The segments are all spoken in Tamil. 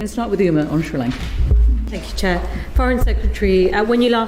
Let's start with Uma on Sri Lanka.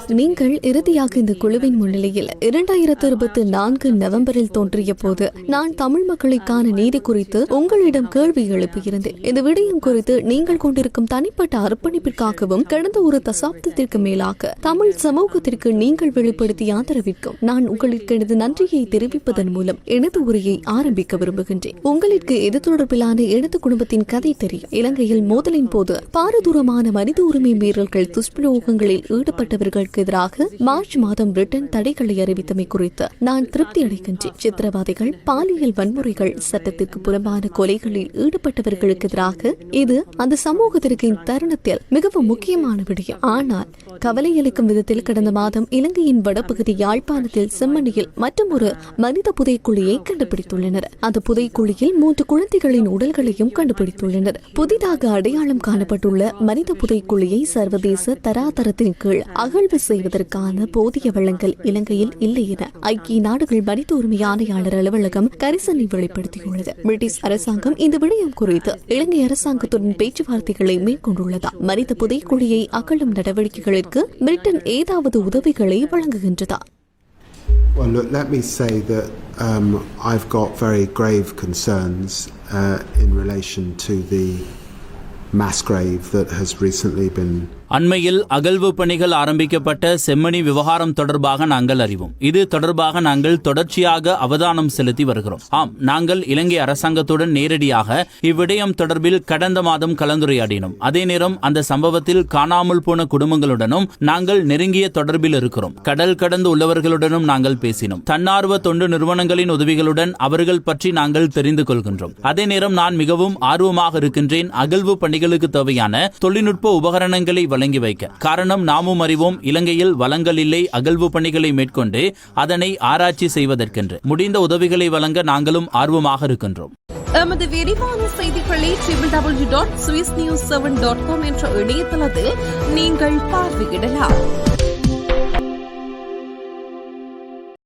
நீங்கள் இறுதியாக இந்த குழுவின் முன்னிலையில் இரண்டாயிரத்து இருபத்தி நான்கு நவம்பரில் தோன்றிய போது நான் தமிழ் மக்களுக்கான நீதி குறித்து உங்களிடம் கேள்வி எழுப்பியிருந்தேன். இந்த விடயம் குறித்து நீங்கள் கொண்டிருக்கும் தனிப்பட்ட அர்ப்பணிப்பிற்காகவும் கடந்த ஒரு தசாப்தத்திற்கு மேலாக தமிழ் சமூகத்திற்கு நீங்கள் வெளிப்படுத்திய ஆதரவிற்கும் நான் உங்களுக்கு எனது நன்றியை தெரிவிப்பதன் மூலம் எனது உரையை ஆரம்பிக்க விரும்புகின்றேன். உங்களுக்கு இது தொடர்பிலான எனது குடும்பத்தின் கதை தெரியும். இலங்கையில் மோதலின் போது பாரதூரமான மனித உரிமை உரிமை மீறல்கள் துஷ்பிரயோகங்களில் ஈடுபட்டவர்களுக்கு எதிராக மார்ச் மாதம் பிரிட்டன் தடைகளை அறிவித்தமை குறித்து நான் திருப்தி அடைகின்றேன். சித்திரவாதிகள் பாலியல் வன்முறைகள் சட்டத்திற்கு புறம்பான கொலைகளில் ஈடுபட்டவர்களுக்கு எதிராக இது அந்த சமூகத்திற்கு இந்த தருணத்தில் மிகவும் முக்கியமான விடயம். ஆனால் கவலை அளிக்கும் விதத்தில் கடந்த மாதம் இலங்கையின் வடபகுதி யாழ்ப்பாணத்தில் செம்மணியில் மற்றும் ஒரு மனித புதைக்குழியை கண்டுபிடித்துள்ளனர். அந்த புதைக்குழியில் மூன்று குழந்தைகளின் உடல்களையும் கண்டுபிடித்துள்ளனர். புதிதாக அடையாளம் காணப்பட்டுள்ள மனித புதைக்குழியை சர்வதேச தராதரத்தின் கீழ் அகழ்வு செய்வதற்கான போதிய வளங்கள் இலங்கையில் இல்லை என ஐக்கிய நாடுகள் மனித உரிமை ஆணையாளர் அலுவலகம் கரிசனை வெளிப்படுத்தியுள்ளது. பிரிட்டிஷ் அரசாங்கம் இந்த விடயம் குறித்து இலங்கை அரசாங்கத்துடன் பேச்சுவார்த்தைகளை மேற்கொண்டுள்ளதா மனித புதைக்குழியை அகழும் நடவடிக்கைகளுக்கு பிரிட்டன் ஏதாவது உதவிகளை வழங்குகின்றதா? Well, look, let me say that um, I've got very grave concerns uh, in relation to the mass grave that has recently been அண்மையில் அகழ்வு பணிகள் ஆரம்பிக்கப்பட்ட செம்மணி விவகாரம் தொடர்பாக நாங்கள் அறிவோம். இது தொடர்பாக நாங்கள் தொடர்ச்சியாக அவதானம் செலுத்தி வருகிறோம். ஆம் நாங்கள் இலங்கை அரசாங்கத்துடன் நேரடியாக இவ்விடயம் தொடர்பில் கடந்த மாதம் கலந்துரையாடினோம். அதே நேரம் அந்த சம்பவத்தில் காணாமல் போன குடும்பங்களுடனும் நாங்கள் நெருங்கிய தொடர்பில் இருக்கிறோம். கடல் கடந்து உள்ளவர்களுடனும் நாங்கள் பேசினோம். தன்னார்வ தொண்டு நிறுவனங்களின் உதவிகளுடன் அவர்கள் பற்றி நாங்கள் தெரிந்து கொள்கின்றோம். அதே நேரம் நான் மிகவும் ஆர்வமாக இருக்கின்றேன். அகழ்வு பணிகளுக்கு தேவையான தொழில்நுட்ப உபகரணங்களை வழங்கி வைக்க. காரணம் நாமும் அறிவோம் இலங்கையில் வளங்கள் இல்லை அகழ்வு பணிகளை மேற்கொண்டு அதனை ஆராய்ச்சி செய்வதற்கென்று. முடிந்த உதவிகளை வழங்க நாங்களும் ஆர்வமாக இருக்கின்றோம். எமது விரிவான செய்திகளை triple W dot Swiss news seven dot com என்ற இணையதளத்தில் நீங்கள் பார்வையிடலாம்.